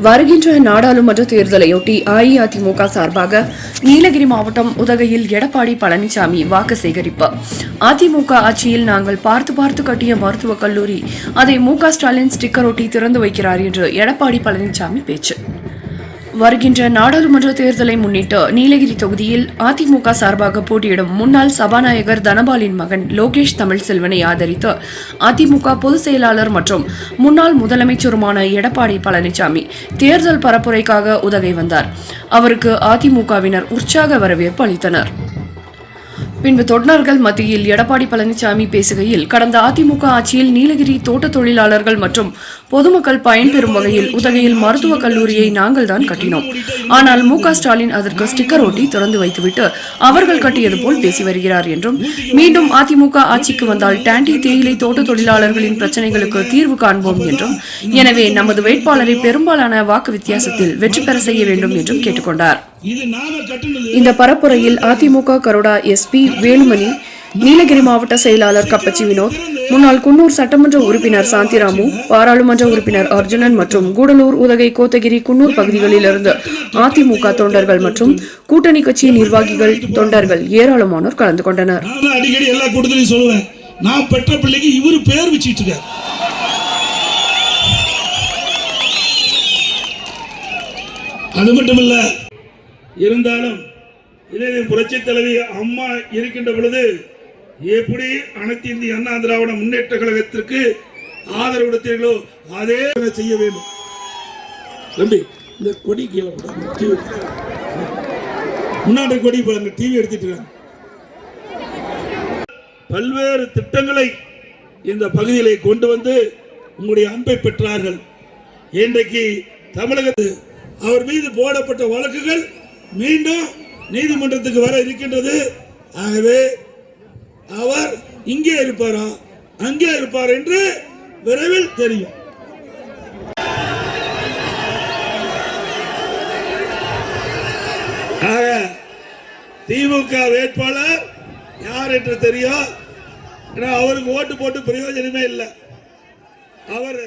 வருகின்ற நாடாளுமன்ற தேர்தலையொட்டி அஇஅதிமுக சார்பாக நீலகிரி மாவட்டம் உதகையில் எடப்பாடி பழனிசாமி வாக்கு சேகரிப்பு. அதிமுக ஆட்சியில் நாங்கள் பார்த்து பார்த்து கட்டிய மருத்துவக் கல்லூரி. அதை மு க ஸ்டாலின் ஸ்டிக்கர் ஒட்டி திறந்து வைக்கிறார் என்று எடப்பாடி பழனிசாமி பேச்சு. வருகின்ற நாடாளுமன்ற தேர்தலை முன்னிட்டு நீலகிரி தொகுதியில் அதிமுக சார்பாக போட்டியிடும் முன்னாள் சபாநாயகர் தனபாலின் மகன் லோகேஷ் தமிழ்செல்வனை ஆதரித்து அதிமுக பொதுச் செயலாளர் மற்றும் முன்னாள் முதலமைச்சருமான எடப்பாடி பழனிசாமி தேர்தல் பரப்புரைக்காக உதகை வந்தார். அவருக்கு அதிமுகவினர் உற்சாக வரவேற்பு அளித்தனர். பின்பு தொண்டர்கள் மத்தியில் எடப்பாடி பழனிசாமி பேசுகையில் கடந்த அதிமுக ஆட்சியில் நீலகிரி தோட்ட தொழிலாளர்கள் மற்றும் பொதுமக்கள் பயன்பெறும் வகையில் உதகையில் மருத்துவக் கல்லூரியை நாங்கள் தான் கட்டினோம். ஆனால் மு ஸ்டாலின் அதற்கு ஸ்டிக்கர் ஒட்டி திறந்து வைத்துவிட்டு அவர்கள் கட்டியது போல் பேசி வருகிறார் என்றும் மீண்டும் அதிமுக ஆட்சிக்கு வந்தால் டாண்டி தேயிலை தோட்ட தொழிலாளர்களின் பிரச்சனைகளுக்கு தீர்வு காண்போம் என்றும் எனவே நமது வேட்பாளரை பெரும்பாலான வாக்கு வித்தியாசத்தில் வெற்றி பெற செய்ய வேண்டும் என்றும் கேட்டுக்கொண்டார். இந்த பரப்புரையில் அதிமுக கருடா எஸ்பி வேலுமணி நீலகிரி மாவட்ட செயலாளர் கப்பச்சி வினோத் முன்னாள் குன்னூர் சட்டமன்ற உறுப்பினர் சாந்திராமு பாராளுமன்ற உறுப்பினர் அர்ஜுனன் மற்றும் கூடலூர் உதகை கோத்தகிரி குன்னூர் பகுதிகளிலிருந்து அதிமுக தொண்டர்கள் மற்றும் கூட்டணி கட்சி நிர்வாகிகள் தொண்டர்கள் ஏராளமானோர் கலந்து கொண்டனர். அடிக்கடி எல்லா கூட்டத்திலையும் சொல்லுவேன் நான் பெற்ற பிள்ளைக்கு இவரு பேர் வச்சுட்டு இருக்காரு அது மட்டும் இல்ல இருந்தாலும் இதே புரட்சி தலைவி அம்மா இருக்கின்ற பொழுது எப்படி அனைத்து இந்திய அண்ணா திராவிட முன்னேற்ற கழகத்திற்கு ஆதரவு கொடுத்தீர்களோ அதே செய்ய வேண்டும். தம்பி இந்த கொடி கீழே டிவி முன்னாடி கொடி பாருங்க டிவி எடுத்துட்டு பல்வேறு திட்டங்களை இந்த பகுதியிலே கொண்டு வந்து உங்களுடைய அன்பை பெற்றார்கள். இன்றைக்கு தமிழகத்து அவர் மீது போடப்பட்ட வழக்குகள் மீண்டும் நீதிமன்றத்துக்கு வர இருக்கின்றது. ஆகவே அவர் இங்கே இருப்பாரா? அங்கே இருப்பார் என்று விரைவில் தெரியும். ஆக திமுக வேட்பாளர் யார் என்று தெரியும். ஏன்னா அவருக்கு ஓட்டு போட்டு பிரயோஜனமே இல்லை. அவர்